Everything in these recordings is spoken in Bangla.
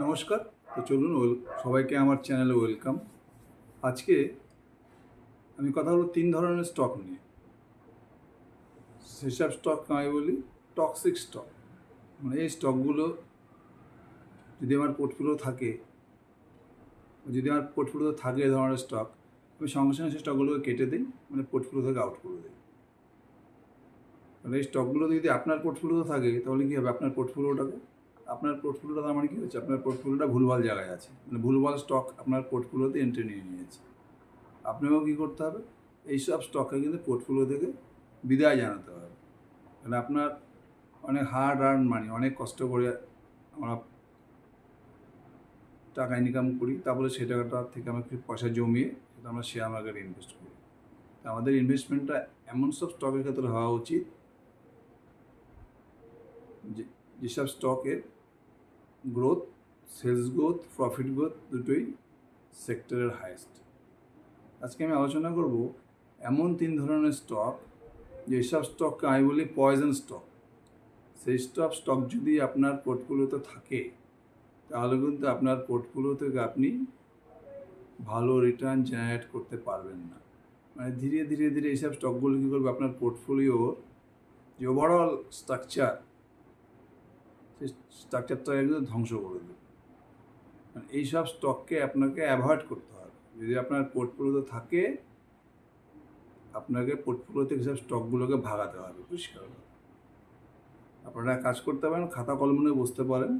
নমস্কার। তো চলুন, ওয়েল- সবাইকে আমার চ্যানেলে ওয়েলকাম। আজকে আমি কথা বলব তিন ধরনের স্টক নিয়ে। সেসব স্টক আমি বলি টক্সিক স্টক মানে এই স্টকগুলো যদি আমার পোর্টফোলিও থাকে, যদি আমার পোর্টফোলিও থাকে এই ধরনের স্টক আমি সঙ্গে সঙ্গে সেই স্টকগুলোকে কেটে দিই মানে পোর্টফোলিও থেকে আউট করে দিই। মানে এই স্টকগুলো যদি আপনার পোর্টফোলিও থাকে, তাহলে কী হবে? আপনার পোর্টফোলিওটাকে আপনার পোর্টফোলিওটা তার মানে কী হচ্ছে আপনার পোর্টফোলিওটা ভুলভাল জায়গায় আছে। মানে ভুলভাল স্টক আপনার পোর্টফোলিওতে এন্ট্রি নিয়ে নিয়েছে। আপনাকেও কী করতে হবে? এইসব স্টককে কিন্তু পোর্টফোলিও থেকে বিদায় জানাতে হবে। মানে আপনার অনেক হার্ড আর্ন মানি অনেক কষ্ট করে আমরা টাকা ইনকাম করি, তারপরে সেই টাকাটা থেকে আমরা কিছু পয়সা জমিয়ে সেটা আমরা শেয়ার মার্কেটে ইনভেস্ট করি। তা আমাদের ইনভেস্টমেন্টটা এমন সব স্টকের ক্ষেত্রে হওয়া উচিত যে, যেসব স্টকের growth sales growth profit growth দুটোই সেক্টরের হাইয়েস্ট আজকে আমি আলোচনা করব এমন তিন ধরনের স্টক যেসব স্টককে আমি বলি পয়জন স্টক সেই স্টক স্টক যদি আপনার পোর্টফোলিওতে থাকে, তাহলে কিন্তু আপনার পোর্টফোলিও থেকে আপনি ভালো রিটার্ন জেনারেট করতে পারবেন না। মানে ধীরে ধীরে ধীরে এইসব স্টকগুলো কী করবে? আপনার পোর্টফোলিওর যে ওভারঅল স্ট্রাকচার সেই স্ট্রাকচারটাকে কিন্তু ধ্বংস করে দেবে। মানে এইসব স্টককে আপনাকে অ্যাভয়েড করতে হবে। যদি আপনার পোর্টফোলিওতে থাকে, আপনাকে পোর্টফোলিও থেকে সব স্টকগুলোকে ভাগাতে হবে পরিষ্কার। আপনারা কাজ করতে পারেন, খাতা কলম নিয়ে বসতে পারেন।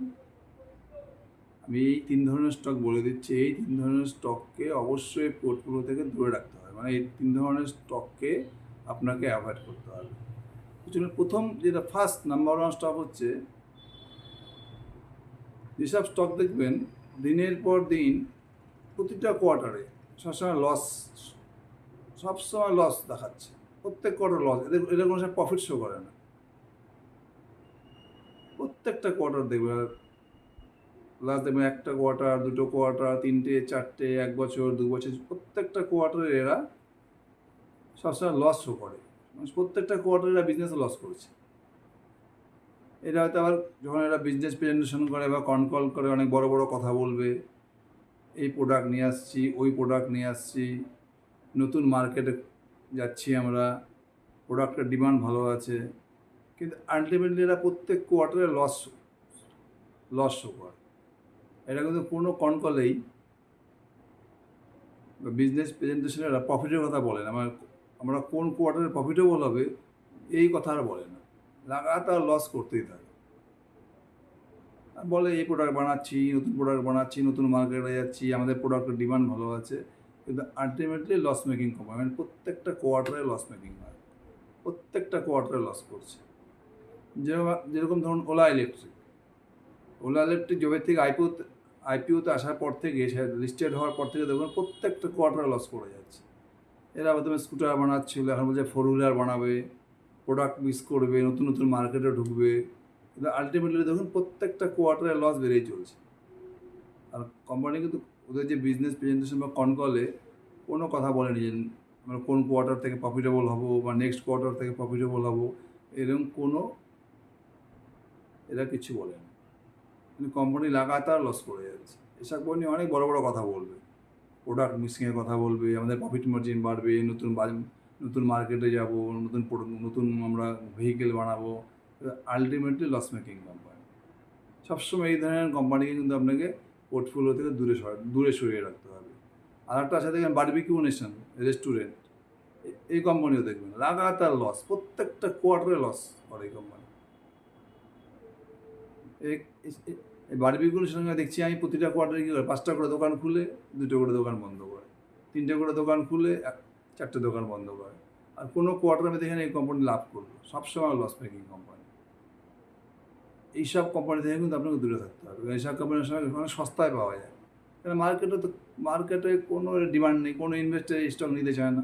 আমি এই তিন ধরনের স্টক বলে দিচ্ছি। এই তিন ধরনের স্টককে অবশ্যই পোর্টফোলিও থেকে দূরে রাখতে হবে। মানে এই তিন ধরনের স্টককে আপনাকে অ্যাভয়েড করতে হবে। প্রথম যেটা ফার্স্ট নাম্বার ওয়ান স্টক হচ্ছে যেসব স্টক দেখবেন, দিনের পর দিন প্রতিটা কোয়ার্টারে সবসময় লস সবসময় লস দেখাচ্ছে। প্রত্যেক কোয়ার্টার লস এদের এদের কোনো প্রফিট শো করে না। প্রত্যেকটা কোয়ার্টার দেখবে লাস্ট দেখবেন একটা কোয়ার্টার দুটো কোয়ার্টার তিনটে, চারটে, এক বছর, দু বছর, প্রত্যেকটা কোয়ার্টারে এরা সবসময় লস শো করে। মানে প্রত্যেকটা কোয়ার্টারে এরা বিজনেসে লস করছে। এটা হয়তো আবার যখন এরা বিজনেস প্রেজেন্টেশন করে বা কনকল করে, অনেক বড় বড় কথা বলবে, এই প্রোডাক্ট নিয়ে আসছি, ওই প্রোডাক্ট নিয়ে আসছি, নতুন মার্কেটে যাচ্ছি আমরা প্রোডাক্টের ডিমান্ড ভালো আছে, কিন্তু আলটিমেটলি এরা প্রত্যেক কোয়ার্টারে লস লস শো করে এটা কিন্তু কোনো কনকলেই বিজনেস প্রেজেন্টেশনে এরা প্রফিটের কথা বলে না। আমার আমরা কোন কোয়ার্টারে প্রফিটেবল হবে, এই কথা আর বলে না। লাগাতার লস করতেই থাকে। বলে, এই প্রোডাক্ট বানাচ্ছি, নতুন প্রোডাক্ট বানাচ্ছি, নতুন মার্কেটে যাচ্ছি, আমাদের প্রোডাক্টের ডিমান্ড ভালো আছে। কিন্তু আলটিমেটলি লস মেকিং কোম্পানি মানে প্রত্যেকটা কোয়ার্টারে লস মেকিং হয়। প্রত্যেকটা কোয়ার্টারে লস করছে। যেরকম যেরকম ধরুন ওলা ইলেকট্রিক ওলা ইলেকট্রিক জবের থেকে আইপিও আইপিওতে আসার পর থেকে লিস্টেড হওয়ার পর থেকে দেখবেন প্রত্যেকটা কোয়ার্টারে লস করে যাচ্ছে। এরা প্রথমে স্কুটার বানাচ্ছিল, এখন বলছে ফোর হুইলার বানাবে। প্রোডাক্ট মিস করবে, নতুন নতুন মার্কেটে ঢুকবে, কিন্তু আলটিমেটলি দেখুন প্রত্যেকটা কোয়ার্টারে লস বেড়েই চলছে। আর কোম্পানি কিন্তু ওদের যে বিজনেস প্রেজেন্টেশন বা কনকলে কোনো কথা বলেনি যে আমরা কোন কোয়ার্টার থেকে প্রফিটেবল হব বা নেক্সট কোয়ার্টার থেকে প্রফিটেবল হব, এরকম কোনো এরা কিছু বলেনি। কিন্তু কোম্পানি লাগাতার লস করে যাচ্ছে। এসব কোম্পানি অনেক বড় বড় কথা বলবে। প্রোডাক্ট মিক্সিংয়ের কথা বলবে, আমাদের প্রফিট মার্জিন বাড়বে, নতুন নতুন মার্কেটে যাব, নতুন নতুন আমরা ভেহিকেল বানাবো আলটিমেটলি লস মেকিং কোম্পানি সবসময় এই ধরনের কোম্পানিকে কিন্তু আপনাকে পোর্টফোলিও থেকে দূরে দূরে সরিয়ে রাখতে হবে। আর একটা আছে দেখেন বারবিকিউ নেশন রেস্টুরেন্ট এই কোম্পানিও দেখবেন, লাগাতার লস প্রত্যেকটা কোয়ার্টারে লস করে এই কোম্পানি এই বারবিকিউর সঙ্গে দেখছি আমি প্রতিটা কোয়ার্টারে কী করে, পাঁচটা করে দোকান খুলে, দুটো করে দোকান বন্ধ করে। তিনটে করে দোকান খুলে চারটে দোকান বন্ধ করে। আর কোনো কোয়ার্টার আমি দেখেন এই কোম্পানি লাভ করল। সবসময় লস মেকিং কোম্পানি এইসব কোম্পানি থেকে কিন্তু আপনাকে দূরে থাকতে হবে। এইসব কোম্পানির সঙ্গে অনেক সস্তায় পাওয়া যায়। কারণ মার্কেটে তো মার্কেটে কোনো ডিমান্ড নেই, কোনো ইনভেস্টার স্টক নিতে চায় না।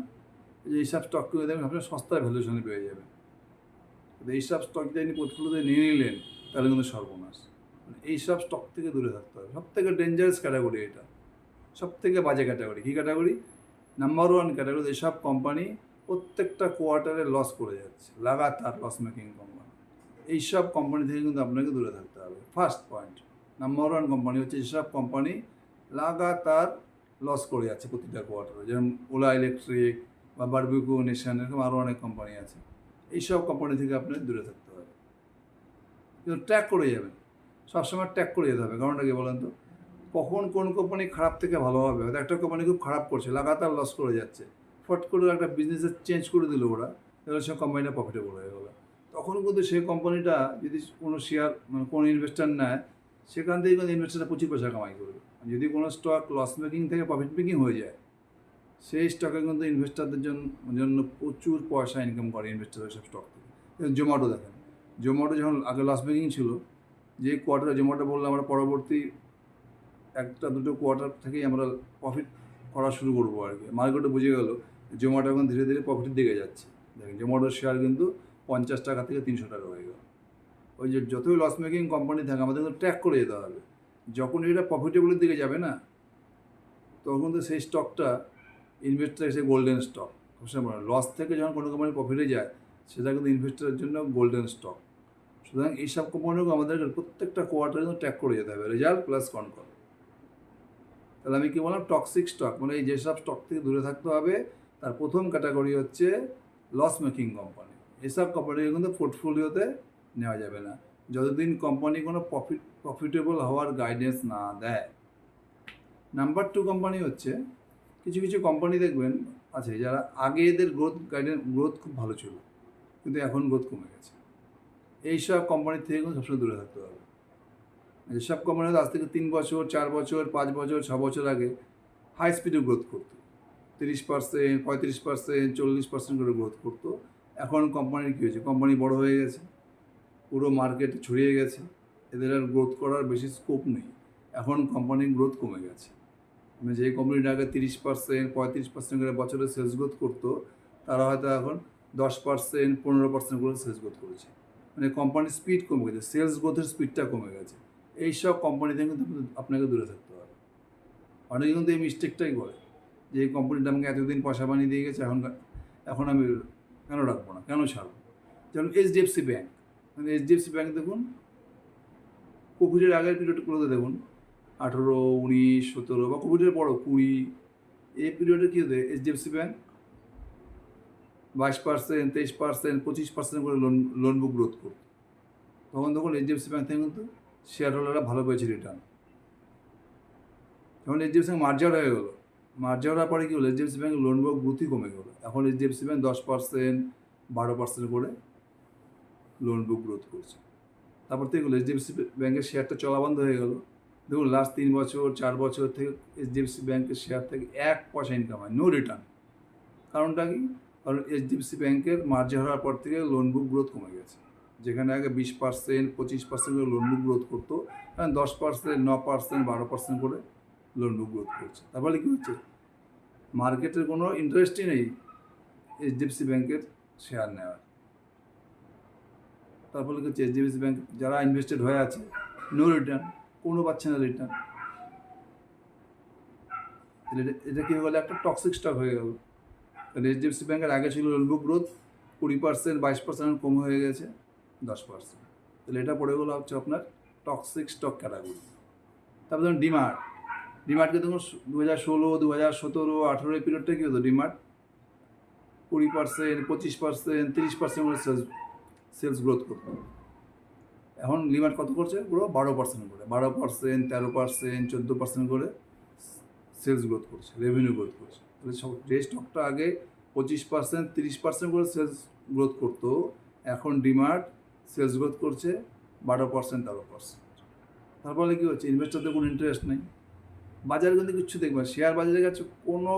যে এইসব স্টক কিনে দেবেন আপনি সস্তায় ভ্যালুয়েশনে পেয়ে যাবেন। এইসব স্টক যদি আপনি পোর্টফোলিওতে নিয়ে নিলেন, তাহলে কিন্তু সর্বনাশ। মানে এইসব স্টক থেকে দূরে থাকতে হবে। সব থেকে ডেঞ্জারাস ক্যাটাগরি এটা। সব থেকে বাজে ক্যাটাগরি কী ক্যাটাগরি নাম্বার ওয়ান ক্যাটাগরি এসব কোম্পানি প্রত্যেকটা কোয়ার্টারে লস করে যাচ্ছে, লাগাতার লস মেকিং কোম্পানি এইসব কোম্পানি থেকে কিন্তু আপনাকে দূরে থাকতে হবে। First point number one company হচ্ছে যেসব কোম্পানি লাগাতার লস করে যাচ্ছে প্রতিটা কোয়ার্টারে যেমন ওলা ইলেকট্রিক বা বারবিকু নেশন এরকম আরও অনেক কোম্পানি আছে। এইসব কোম্পানি থেকে আপনার দূরে থাকতে হবে। কিন্তু ট্র্যাক করে যাবেন। সবসময় ট্র্যাক করে যেতে হবে। কারণটা কি বলেন তো? কখন কোন কোম্পানি খারাপ থেকে ভালো হবে? হয়তো একটা কোম্পানি খুব খারাপ করছে, লাগাতার লস করে যাচ্ছে। ফট করে একটা বিজনেসের চেঞ্জ করে দিল ওরা, তাহলে সে কোম্পানিটা প্রফিটেবল হয়ে গেলো। তখন কিন্তু সেই কোম্পানিটা যদি কোনো শেয়ার মানে কোনো ইনভেস্টার নেয়, সেখান থেকে কিন্তু ইনভেস্টারটা প্রচুর পয়সা কামাই করবে। যদি কোনো স্টক লস মেকিং থেকে প্রফিট মেকিং হয়ে যায়, সেই স্টকে কিন্তু ইনভেস্টারদের জন্য প্রচুর পয়সা ইনকাম করে ইনভেস্টার সব স্টক থেকে। জোম্যাটো দেখেন। জোম্যাটো যখন আগে লস মেকিং ছিল, যে কোয়ার্টারে জোম্যাটো বললে, আমরা পরবর্তী একটা দুটো কোয়ার্টার থেকেই আমরা প্রফিট করা শুরু করব আর কি। মার্কেটে বুঝে গেল জোম্যাটো এখন ধীরে ধীরে প্রফিটের দিকে যাচ্ছে। দেখেন জোম্যাটোর শেয়ার কিন্তু পঞ্চাশ টাকা থেকে তিনশো টাকা হয়ে গেল। ওই যে যতই লস মেকিং কোম্পানি থাকে, আমাদের কিন্তু ট্র্যাক করে যেতে হবে। যখন এটা প্রফিটেবলের দিকে যাবে না, তখন তো সেই স্টকটা ইনভেস্টার এসে গোল্ডেন স্টক লস থেকে যখন কোনো কোম্পানি প্রফিটে যায়, সেটা কিন্তু ইনভেস্টারের জন্য গোল্ডেন স্টক সুতরাং এইসব কোম্পানিগুলো আমাদের প্রত্যেকটা কোয়ার্টারে কিন্তু ট্র্যাক করে যেতে হবে রেজাল্ট প্লাস কনকল তাহলে আমি কি বললাম? টক্সিক স্টক মানে এই যেসব স্টক থেকে দূরে থাকতে হবে, তার প্রথম ক্যাটাগরি হচ্ছে লস মেকিং কোম্পানি এসব কোম্পানি কিন্তু পোর্টফোলিওতে নেওয়া যাবে না। যতদিন কোম্পানি কোনো প্রফিট প্রফিটেবল হওয়ার গাইডেন্স না দেয়। নাম্বার টু কোম্পানি হচ্ছে, কিছু কিছু কোম্পানি দেখবেন আছে যারা আগে এদের গ্রোথ গাইডেন্স গ্রোথ খুব ভালো ছিল, কিন্তু এখন গ্রোথ কমে গেছে। এইসব কোম্পানির থেকে কিন্তু সবসময় দূরে থাকতে হবে। যেসব কোম্পানি আজ থেকে তিন বছর, চার বছর, পাঁচ বছর, ছ বছর আগে হাই স্পিডে গ্রোথ করতো। তিরিশ পার্সেন্ট পঁয়ত্রিশ পার্সেন্ট চল্লিশ পার্সেন্ট করে গ্রোথ করতো। এখন কোম্পানির কী হয়েছে? কোম্পানি বড় হয়ে গেছে। পুরো মার্কেট ছড়িয়ে গেছে। এদের আর গ্রোথ করার বেশি স্কোপ নেই। এখন কোম্পানির গ্রোথ কমে গেছে। মানে যে কোম্পানিটা আগে তিরিশ পার্সেন্ট পঁয়ত্রিশ পার্সেন্ট করে বছরে সেলস গ্রোথ করতো, তারা হয়তো এখন দশ পার্সেন্ট পনেরো পার্সেন্ট করে সেলস গ্রোথ করেছে। মানে কোম্পানির স্পিড কমে গেছে। সেলস গ্রোথের স্পিডটা কমে গেছে। এইসব কোম্পানি থেকে কিন্তু আপনাকে দূরে থাকতে হবে। অনেকে কিন্তু এই মিস্টেকটাই করে যে এই কোম্পানিটা আমাকে এতদিন পয়সা বানিয়ে দিয়ে গেছে, এখন এখন আমি কেন রাখব না? কেন ছাড়বো? যেমন এইচডিএফসি ব্যাঙ্ক মানে এইচডিএফসি ব্যাঙ্ক দেখুন কোভিডের আগের পিরিয়ডগুলোতে দেখুন, আঠেরো, উনিশ, সতেরো বা কোভিডের বড় কুড়ি, এই পিরিয়ডে কী হতো? এইচডিএফসি ব্যাঙ্ক বাইশ পার্সেন্ট তেইশ পার্সেন্ট পঁচিশ পার্সেন্ট করে লোন লোন বুক গ্রোথ করতো। তখন তখন এইচডিএফসি ব্যাঙ্ক থেকে কিন্তু শেয়ার হোল্ডাররা ভালো পেয়েছে রিটার্ন যখন এইচডিএফসি ব্যাঙ্ক মার্জার হয়ে গেলো। মার্জার হওয়ার পরে কী হলো? এইচডিএফসি ব্যাঙ্ক লোন বুক গ্রোথই কমে গেলো। এখন এইচডিএফসি ব্যাঙ্ক দশ পার্সেন্ট বারো পার্সেন্ট করে লোন বুক গ্রোথ করছে। তারপর থেকে এইচডিএফসি ব্যাঙ্কের শেয়ারটা চলা বন্ধ হয়ে গেলো। দেখুন লাস্ট তিন বছর, চার বছর থেকে এইচডিএফসি ব্যাঙ্কের শেয়ার থেকে এক পয়সা ইনকাম হয় নো রিটার্ন কারণটা কি? কারণ এইচডিএফসি ব্যাঙ্কের মার্জার হওয়ার পর থেকে লোন বুক গ্রোথ কমে গেছে। যেখানে আগে বিশ পার্সেন্ট পঁচিশ পার্সেন্ট করে লোন বুক গ্রোথ করতো এখন দশ পার্সেন্ট ন পার্সেন্ট বারো পার্সেন্ট করে লোন বুক গ্রোথ করছে। তারপরে কী হচ্ছে? মার্কেটের কোনো ইন্টারেস্টই নেই এইচডিএফসি ব্যাংকের শেয়ার নেওয়ার। তার ফলে হচ্ছে? এইচডিএফসি ব্যাঙ্ক যারা ইনভেস্টেড হয়ে আছে নো রিটার্ন কোনো পাচ্ছে না রিটার্ন এটা কী হয়ে গেলো? একটা টক্সিক স্টক হয়ে গেল। কারণ এইচডিএফসি ব্যাঙ্কের আগে ছিল লোন বুক গ্রোথ কুড়ি পার্সেন্ট বাইশ পার্সেন্ট কম হয়ে গেছে। দশ পার্সেন্ট। তাহলে এটা পড়ে গেলো হচ্ছে আপনার টক্সিক স্টক ক্যাটাগরি তারপর ধরুন ডিমার্ট ডিমার্টকে দেখুন দু হাজার ষোলো দু হাজার সতেরো আঠেরো এই পিরিয়ডটা কী হতো ডিমার্ট কুড়ি পার্সেন্ট, পঁচিশ পার্সেন্ট, তিরিশ পার্সেন্ট করে সেলস সেলস গ্রোথ করতো। এখন ডিমার্ট কত করছে? পুরো বারো পার্সেন্ট করে। বারো পার্সেন্ট, তেরো পার্সেন্ট, চোদ্দ পার্সেন্ট করে সেলস গ্রোথ করছে রেভিনিউ গ্রোথ করছে। তাহলে সব যে স্টকটা আগে পঁচিশ পার্সেন্ট, তিরিশ পার্সেন্ট করে সেলস গ্রোথ করতো, এখন ডিমার্ট সেলস গ্রোথ করছে, বারো পার্সেন্ট তেরো পার্সেন্ট তার ফলে কী হচ্ছে? ইনভেস্টারদের কোনো ইন্টারেস্ট নেই। বাজারে কিন্তু কিচ্ছু দেখবেন শেয়ার বাজারের কাছে কোনো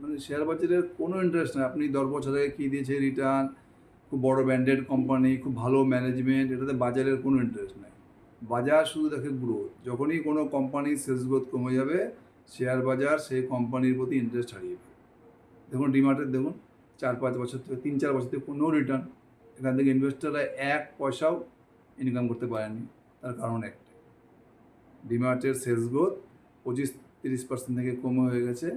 মানে শেয়ার বাজারের কোনো ইন্টারেস্ট নেই। আপনি দশ বছর আগে কী দিয়েছে রিটার্ন খুব বড় ব্র্যান্ডেড কোম্পানি খুব ভালো ম্যানেজমেন্ট এটাতে বাজারের কোনো ইন্টারেস্ট নেই। বাজার শুধু দেখে গ্রোথ যখনই কোনো কোম্পানির সেলস গ্রোথ কমে যাবে শেয়ার বাজার সেই কোম্পানির প্রতি ইন্টারেস্ট হারিয়ে যাবে। দেখুন ডিমার্টের দেখুন, চার পাঁচ বছর থেকে, তিন চার বছর থেকে কোনো রিটার্ন এখান থেকে ইনভেস্টাররা এক পয়সাও ইনকাম করতে পারেনি। তার কারণ একটা ডিমার্টের সেলস গ্রোথ পঁচিশ তিরিশ পার্সেন্ট থেকে কমে হয়ে গেছে,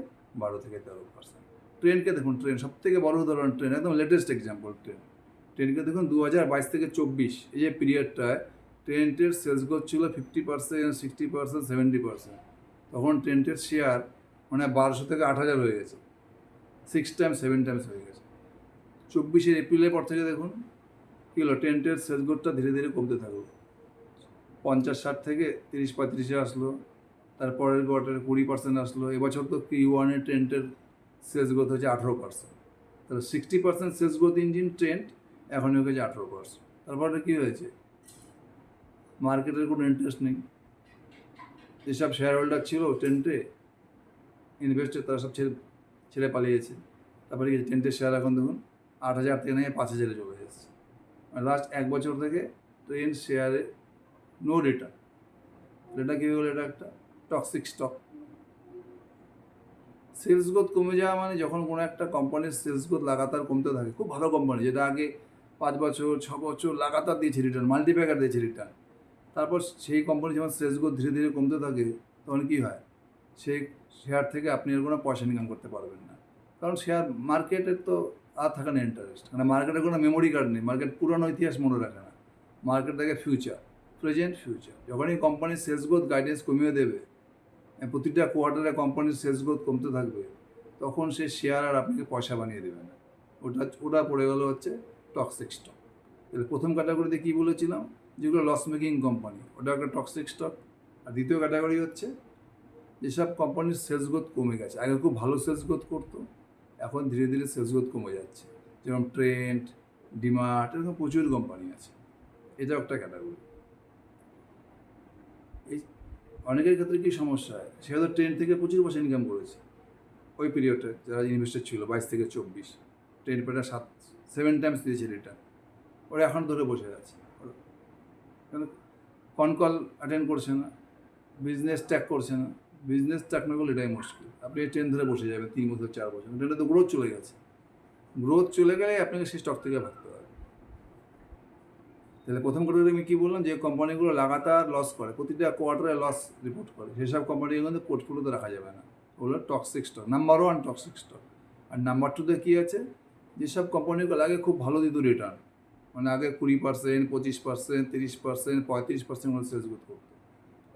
বারো থেকে তেরো পার্সেন্ট ট্রেনকে দেখুন ট্রেন সব থেকে বড় উদাহরণ ট্রেন একদম লেটেস্ট এক্সাম্পল ট্রেন ট্রেনকে দেখুন দু হাজার বাইশ থেকে চব্বিশ, এই যে পিরিয়ডটায় ট্রেন্টের সেলস গ্রোথ ছিল fifty percent sixty percent seventy percent তখন ট্রেন্টের শেয়ার মানে বারোশো থেকে আট হাজার হয়ে গেছে। সিক্স টাইমস সেভেন টাইমস হয়ে গেছে। চব্বিশের এপ্রিলের পর থেকে দেখুন, কী হলো টেন্টের সেলস গ্রোথটা ধীরে ধীরে কমতে থাকল। পঞ্চাশ ষাট থেকে তিরিশ পঁয়ত্রিশে আসলো তারপরের কোয়ার্টারে কুড়ি পার্সেন্ট আসলো, এবছর তো কি ওয়ানের ট্রেন্টের সেলস গ্রোথ হয়েছে আঠেরো পার্সেন্ট তাহলে sixty percent sales growth engine trend এখন হয়ে গেছে আঠেরো পার্সেন্ট তারপরে কী হয়েছে? মার্কেটের কোনো ইন্টারেস্ট নেই। যেসব শেয়ার হোল্ডার ছিল টেন্টে ইনভেস্টার তারা সব ছেড়ে ছেড়ে পালিয়েছে। তারপরে কি টেন্টের শেয়ার এখন দেখুন আট হাজার থেকে নিয়ে পাঁচ হাজারে চলে এসেছে। লাস্ট এক বছর থেকে ট্রেন শেয়ারে নো রিটার্ন এটা কী হলো এটা একটা? টক্সিক স্টক সেলস গ্রোথ কমে যাওয়া মানে যখন কোনো একটা কোম্পানির সেলস গ্রোথ লাগাতার কমতে থাকে, খুব ভালো কোম্পানি যেটা আগে পাঁচ বছর, ছ বছর লাগাতার দিয়েছে রিটার্ন মাল্টিপ্যাকার দিয়েছে রিটার্ন তারপর সেই কোম্পানি যখন সেলস গ্রোথ ধীরে ধীরে কমতে থাকে, তখন কী হয়? সেই শেয়ার থেকে আপনি আর কোনো পয়সা ইনকাম করতে পারবেন না। কারণ শেয়ার মার্কেটের তো আর থাকে না ইন্টারেস্ট মানে মার্কেটের কোনো মেমোরি কার্ড নেই। মার্কেট পুরনো ইতিহাস মনে রাখে না। মার্কেট থাকে ফিউচার প্রেজেন্ট ফিউচার যখনই কোম্পানির সেলস গ্রোথ গাইডেন্স কমিয়ে দেবে প্রতিটা কোয়ার্টারে কোম্পানির সেলস গ্রোথ কমতে থাকবে, তখন সে শেয়ার আর আপনাকে পয়সা বানিয়ে দেবে না। ওটা ওটা পড়ে গেল হচ্ছে টক্সিক স্টক তাহলে প্রথম ক্যাটাগরিতে কী বলেছিলাম? যেগুলো লস মেকিং কোম্পানি ওটা একটা টক্সিক স্টক আর দ্বিতীয় ক্যাটাগরি হচ্ছে, যেসব কোম্পানির সেলস গ্রোথ কমে গেছে। আগে খুব ভালো সেলস গ্রোথ করতো এখন ধীরে ধীরে সেলস গ্রোথ কমে যাচ্ছে। যেমন ট্রেন্ড ডিমার্ট এরকম প্রচুর কোম্পানি আছে। এটাও একটা ক্যাটাগরি এই অনেকের ক্ষেত্রে কী সমস্যা হয়? সে হয়তো ট্রেন থেকে প্রচুর পয়সা ইনকাম করেছে। ওই পিরিয়ডে যারা ইনভেস্টার ছিল, বাইশ থেকে চব্বিশ ট্রেন পেটা সাত সেভেন টাইমস দিয়েছে রিটার্ন ওরা এখন ধরে বসে আছে। কনকল অ্যাটেন্ড করছে না। বিজনেস ট্যাক করছে না। বিজনেস ট্যাক না করলে এটাই মুশকিল। আপনি ট্রেন ধরে বসে যাবেন, তিন বছর, চার বছর ট্রেনে তো গ্রোথ চলে গেছে। গ্রোথ চলে গেলে আপনাকে সেই স্টক থেকে ভাবতে হবে। তাহলে প্রথম কোয়ার্টারে আমি কী বললাম, যে কোম্পানিগুলো লাগাতার লস করে, প্রতিটা কোয়ার্টারে লস রিপোর্ট করে। সেসব কোম্পানিগুলো কিন্তু পোর্টফোলিওতে রাখা যাবে না। ওগুলো toxic stock number one toxic stock আর নাম্বার টুতে কী আছে? যেসব কোম্পানিগুলো আগে খুব ভালো দিত রিটার্ন মানে আগে কুড়ি পার্সেন্ট পঁচিশ পার্সেন্ট তিরিশ পার্সেন্ট পঁয়ত্রিশ পার্সেন্ট সেলস গ্রোথ করতো।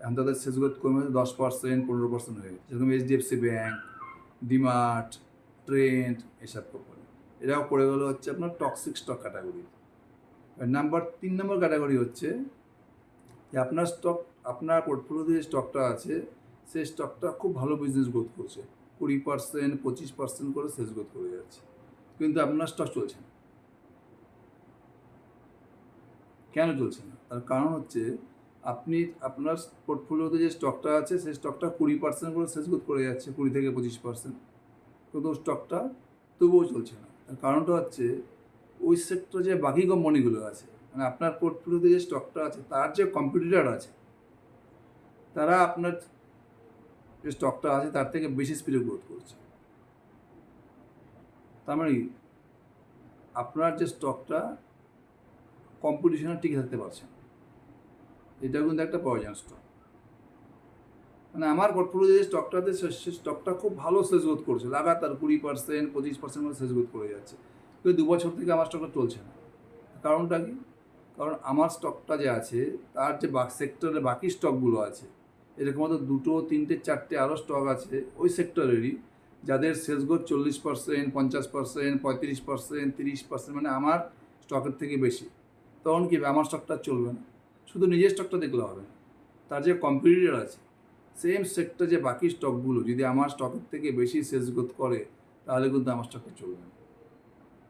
এখন তাদের সেলস গ্রোথ কমে দশ পার্সেন্ট পনেরো পার্সেন্ট হয়ে গেছে। যেরকম এইচডিএফসি ব্যাঙ্ক ডিমার্ট ট্রেন্ড এসব কোম্পানি এরাও পড়ে গেলো হচ্ছে আপনার টক্সিক স্টক ক্যাটাগরি নাম্বার তিন নম্বর ক্যাটাগরি হচ্ছে যে আপনার স্টক আপনার পোর্টফোলিওতে যে স্টকটা আছে, সেই স্টকটা খুব ভালো বিজনেস গ্রোথ করছে। কুড়ি পার্সেন্ট পঁচিশ পার্সেন্ট করে সেলস গ্রোথ করে যাচ্ছে। কিন্তু আপনার স্টক চলছে না। কেন চলছে না? তার কারণ হচ্ছে আপনি আপনার পোর্টফোলিওতে যে স্টকটা আছে, সেই স্টকটা কুড়ি পার্সেন্ট করে গ্রোথ করে যাচ্ছে, কুড়ি থেকে পঁচিশ পার্সেন্ট কিন্তু স্টকটা তবুও চলছে না। তার কারণটা হচ্ছে, ওই সেক্টরে যে বাকি কোম্পানিগুলো আছে মানে আপনার পোর্টফোলিওতে যে স্টকটা আছে, তার যে কম্পিটিটার আছে, তারা আপনার যে স্টকটা আছে, তার থেকে বেশি স্পিডে গ্রোথ করছে। তার মানে আপনার যে স্টকটা কম্পিটিশনে টিকে থাকতে পারছে না। এটা কিন্তু একটা পয়জন স্টক মানে আমার পোর্টফোলিও যে স্টকটাতে স্টকটা খুব ভালো সেলস গ্রোথ করছে। লাগাতার কুড়ি পার্সেন্ট পঁচিশ পার্সেন্ট করে সেলস গ্রোথ করে যাচ্ছে। কিন্তু দু বছর থেকে আমার স্টকটা চলছে না। কারণটা কি? কারণ আমার স্টকটা যে আছে, তার যে বাক সেক্টরে বাকি স্টকগুলো আছে এরকম হয়তো দুটো, তিনটে, চারটে আরও স্টক আছে ওই সেক্টরেরই যাদের সেলস গ্রোথ চল্লিশ পার্সেন্ট পঞ্চাশ পার্সেন্ট পঁয়ত্রিশ পার্সেন্ট তিরিশ পার্সেন্ট মানে আমার স্টকের থেকে বেশি। তখন কি? আমার স্টকটা চলবে না। শুধু নিজের স্টকটা দেখলে হবে তার যে কম্পিটিটর আছে সেম সেক্টর যে বাকি স্টকগুলো যদি আমার স্টকের থেকে বেশি সেলস গ্রোথ করে, তাহলে কিন্তু আমার স্টকটা চলবে না।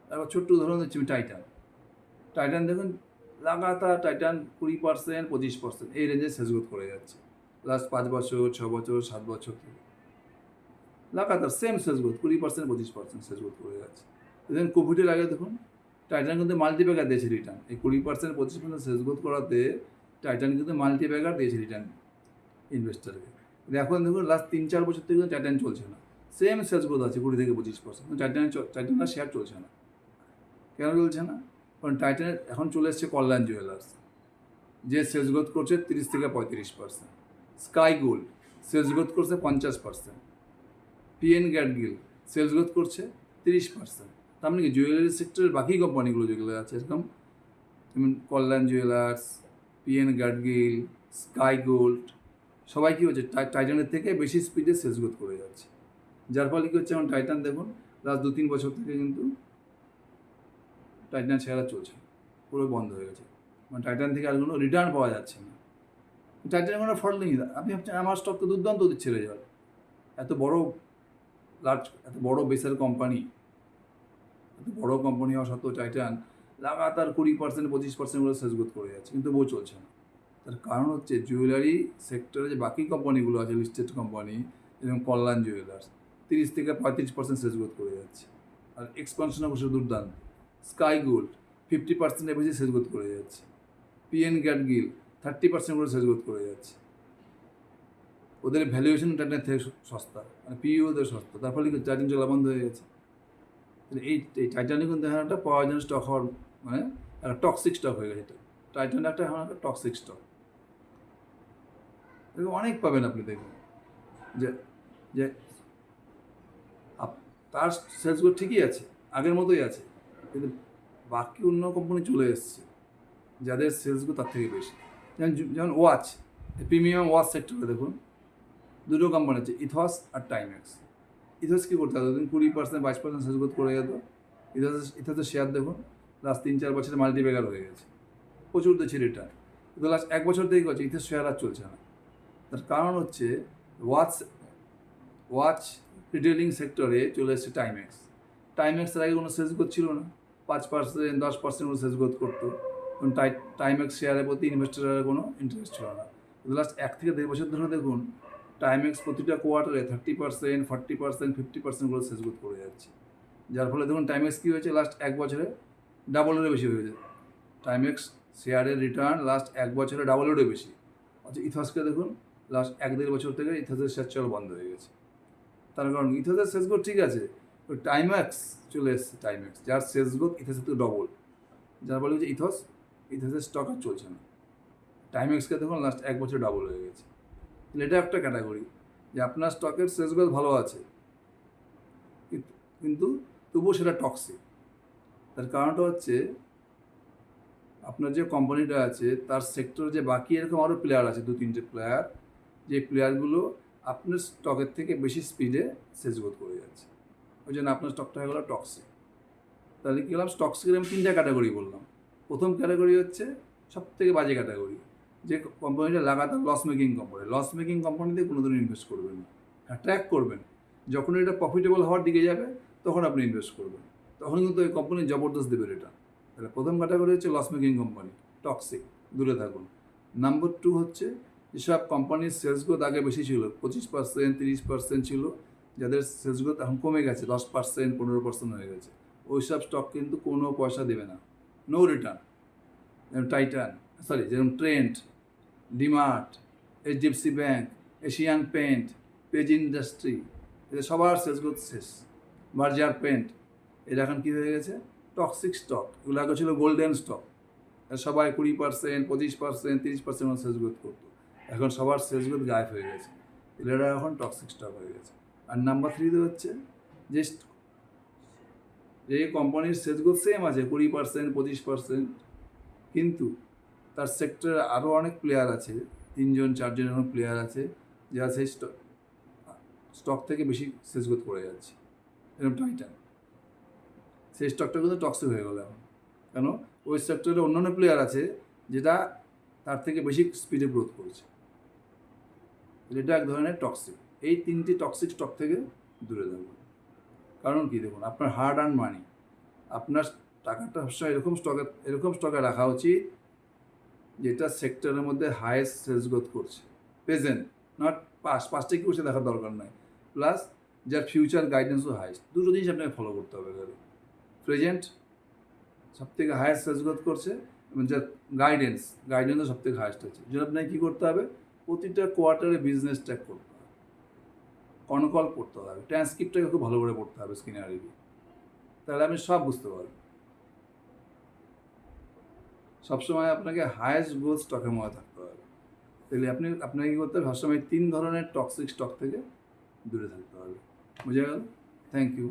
তারপর ছোট্ট উদাহরণ আমি টাইটান টাইটান দেখুন, লাগাতার টাইটান কুড়ি পার্সেন্ট পঁচিশ পার্সেন্ট এই রেঞ্জে সেলস গ্রোথ করে যাচ্ছে। লাস্ট পাঁচ বছর, ছ বছর, সাত বছর থেকে। লাগাতার সেম সেলস গ্রোথ কুড়ি পার্সেন্ট পঁচিশ পার্সেন্ট সেলস গ্রোথ করে যাচ্ছে। দেখুন কোভিডের আগে দেখুন টাইটান কিন্তু মাল্টিপ্যাকার দিয়েছে রিটার্ন এই কুড়ি পার্সেন্ট পঁচিশ পার্সেন্ট সেলস গ্রোথ করাতে টাইটান কিন্তু মাল্টিপ্যাকার দিয়েছে রিটার্ন ইনভেস্টারকে এখন দেখুন লাস্ট তিন চার বছর থেকে টাইটান চলছে না। সেম সেলস গ্রোথ আছে, কুড়ি থেকে পঁচিশ পার্সেন্ট টাইটান টাইটানের শেয়ার চলছে না। কেন চলছে না? কারণ টাইটানের এখন চলে এসছে কল্যাণ জুয়েলার্স যে সেলস গ্রোথ করছে তিরিশ থেকে পঁয়ত্রিশ percent Sky Gold sales growth করছে পঞ্চাশ percent PN Gadgil sales growth করছে তিরিশ পার্সেন্ট তার মানে কি জুয়েলারি সেক্টরের বাকি কোম্পানিগুলো যেগুলো আছে, এরকম, যেমন Kalyan Jewellers PN Gadgil Sky Gold সবাই কী হচ্ছে টাই- টাইটানের থেকে বেশি স্পিডে সেলস গ্রোথ করে যাচ্ছে। যার ফলে কী হচ্ছে, এখন টাইটান দেখুন লাস্ট দু তিন বছর থেকে কিন্তু টাইটান আর চলছে, পুরো বন্ধ হয়ে গেছে। মানে টাইটান থেকে আর কোনো রিটার্ন পাওয়া যাচ্ছে না। টাইটানের কোনো ফল নেই। আপনি ভাবছেন, আমার স্টক তো দুর্দান্ত ছেড়ে রেজাল্ট এত বড় লার্জ এত বড় বেসের কোম্পানি বড় কোম্পানি হওয়া সত্ত্বেও টাইটান লাগাতার কুড়ি পার্সেন্ট পঁচিশ পার্সেন্ট করে সেলস গ্রোথ করে যাচ্ছে, কিন্তু বউ চলছে না। তার কারণ হচ্ছে জুয়েলারি সেক্টরে যে বাকি কোম্পানিগুলো আছে লিস্টেড কোম্পানি যেরকম কল্যাণ জুয়েলার্স তিরিশ থেকে পঁয়ত্রিশ পার্সেন্ট সেলস গ্রোথ করে যাচ্ছে। আর এক্সপানশন অবশ্য দুর্দান্ত। স্কাই গোল্ড ফিফটি পার্সেন্টের বেশি সেলস গ্রোথ করে যাচ্ছে। পিএন গ্যাটগিল থার্টি পার্সেন্ট করে সেলস গ্রোথ করে যাচ্ছে। ওদের ভ্যালুয়েশন টাইটানের থেকে সস্তা মানে পিইও ওদের সস্তা। তার ফলে টাইটান চলা বন্ধ হয়ে গেছে এই এই টাইটানিক কিন্তু এখন একটা পয়জন স্টক হওয়ার মানে একটা টক্সিক স্টক হয়ে গেছে। এটা টাইটান একটা এখন একটা টক্সিক স্টক এরকম অনেক পাবেন আপনি দেখুন যে যে তার সেলসগুলো ঠিকই আছে, আগের মতোই আছে, কিন্তু বাকি অন্য কোম্পানি চলে এসছে, যাদের সেলসগুলো তার থেকে বেশি। যেমন যেমন ওয়াচ প্রিমিয়াম ওয়াচ সেক্টরে দেখুন, দুটো কোম্পানি আছে ইথস আর টাইমেক্স ইথস কী করতে হবে? কুড়ি পার্সেন্ট বাইশ পার্সেন্ট সেলস গ্রোথ করে যেত। ইথস ইথসের শেয়ার দেখুন লাস্ট তিন, চার বছরে মাল্টিবেগার হয়ে গেছে। প্রচুর দিচ্ছে রিটার্ন কিন্তু লাস্ট এক বছর থেকে করছে ইথের শেয়ার আর চলছে না। তার কারণ হচ্ছে ওয়াচ ওয়াচ রিটেলিং সেক্টরে চলে এসেছে টাইমেক্স টাইমেক্সের আগে কোনো সেলস গ্রোথ ছিল না। পাঁচ পার্সেন্ট দশ পার্সেন্ট কোনো সেলস গ্রোথ করতো। কারণ টাই টাইমেক্স শেয়ারের প্রতি ইনভেস্টারের কোনো ইন্টারেস্ট ছিল না। লাস্ট এক থেকে দেড় বছর ধরে দেখুন টাইমেক্স প্রতিটা কোয়ার্টারে thirty percent forty percent fifty percent করে সেলস গ্রোথ করে যাচ্ছে। যার ফলে দেখুন টাইমেক্স কী হয়েছে? লাস্ট এক বছরে ডাবলেরও বেশি হয়েছে টাইমেক্স শেয়ারের রিটার্ন লাস্ট এক বছরে ডাবলেরও বেশি। অথচ ইথসকে দেখুন লাস্ট এক দেড় বছর থেকে ইথসের শেয়ার চল বন্ধ হয়ে গেছে। তার কারণ ইথসের সেলস গ্রোথ ঠিক আছে ওই টাইম্যাক্স চলে এসছে টাইম্যাক্স যার সেলস গ্রোথ ইথসের থেকে ডবল যার ফলে হচ্ছে ইথস ইথসের স্টক আর চলছে না। টাইম্যাক্সকে দেখুন লাস্ট এক বছর ডাবল হয়ে গেছে। এটা একটা ক্যাটাগরি যে আপনার স্টকের সেলস গ্রোথ ভালো আছে, কিন্তু- তবুও সেটা টক্সিক তার কারণটা হচ্ছে, আপনার যে কোম্পানিটা আছে, তার সেক্টরে যে বাকি এরকম আরও প্লেয়ার আছে, দু, তিনটে প্লেয়ার যে প্লেয়ারগুলো আপনার স্টকের থেকে বেশি স্পিডে সেলস গ্রোথ করে যাচ্ছে। ওই জন্য আপনার স্টকটা হয়ে গেলো টক্সিক তাহলে কী হলাম? স্টকসের আমি তিনটা ক্যাটাগরি বললাম। প্রথম ক্যাটাগরি হচ্ছে সব থেকে বাজে ক্যাটাগরি যে কোম্পানিটা লাগাতার loss making company loss making কোম্পানিতে কোনো দিন ইনভেস্ট করবেন না। ট্র্যাক করবেন। যখন এটা প্রফিটেবল হওয়ার দিকে যাবে, তখন আপনি ইনভেস্ট করবেন। তখন কিন্তু ওই কোম্পানি জবরদস্ত দেবে রিটার্ন তাহলে প্রথম ক্যাটাগরি হচ্ছে লস মেকিং কোম্পানি টক্সিক দূরে থাকুন। নাম্বার টু হচ্ছে, যেসব কোম্পানির সেলস গ্রোথ আগে বেশি ছিল, পঁচিশ পার্সেন্ট তিরিশ পার্সেন্ট ছিল, যাদের সেলস গ্রোথ এখন কমে গেছে, দশ পার্সেন্ট পনেরো পার্সেন্ট হয়ে গেছে ওই সব স্টক কিন্তু কোনো পয়সা দেবে না। নো রিটার্ন টাইটান সরি যেরকম Trent demat HDFC bank Asian paint page industry এদের সবার সেলস গ্রোথ শেষ। বার্জার পেন্ট এরা এখন কী হয়ে গেছে? টক্সিক স্টক এগুলো আগে ছিল গোল্ডেন স্টক সবাই কুড়ি পার্সেন্ট পঁচিশ পার্সেন্ট তিরিশ পার্সেন্ট সেলস গ্রোথ করতো। এখন সবার সেলস গ্রোথ গায়েব হয়ে গেছে। এরা এখন টক্সিক স্টক হয়ে গেছে। আর নাম্বার থ্রিতে হচ্ছে যে যে কোম্পানির সেলস গ্রোথ সেম আছে, কুড়ি পার্সেন্ট পঁচিশ পার্সেন্ট কিন্তু তার সেক্টরে আরও অনেক প্লেয়ার আছে, তিনজন, চারজন এরকম প্লেয়ার আছে, যারা সেই স্টক স্টক থেকে বেশি গ্রোথ করে যাচ্ছে। এরকম টাইটান সেই স্টকটা কিন্তু টক্সিক হয়ে গেল এখন। কেন? ওই সেক্টরে অন্যান্য প্লেয়ার আছে, যেটা তার থেকে বেশি স্পিডে গ্রোথ করছে। এটা এক ধরনের টক্সিক এই তিনটি টক্সিক স্টক থেকে দূরে থাকবে। কারণ কি দেখুন, আপনার হার্ড আর্ন মানি আপনার টাকাটা সবসময় এরকম স্টকে এরকম স্টকে রাখা উচিত যেটা সেক্টরের মধ্যে হায়েস্ট সেলস গ্রোথ করছে। প্রেজেন্ট নট পাস পাসটা কি করছে দেখার দরকার নাই। প্লাস যার ফিউচার গাইডেন্সও হায়েস্ট দুটো জিনিস আপনাকে ফলো করতে হবে এখানে প্রেজেন্ট সব থেকে হায়েস্ট সেলস গ্রোথ করছে এবং যার গাইডেন্স গাইডেন্সও সব থেকে হায়েস্ট আছে যেটা আপনাকে কী করতে হবে? প্রতিটা কোয়ার্টারে বিজনেস ট্র্যাক করতে হবে। কনকল পড়তে হবে। ট্রান্সক্রিপ্টটাকে খুব ভালো করে পড়তে হবে স্ক্রিনে রিভিউ তাহলে আপনি সব বুঝতে পারবেন সবসময় আপনাকে হায়েস্ট গ্রোথ স্টকের মধ্যে থাকতে হবে। তাহলে আপনি, আপনাকে কী করতে হবে? সবসময় তিন ধরনের টক্সিক স্টক থেকে দূরে থাকতে হবে। বুঝে গেল? Thank you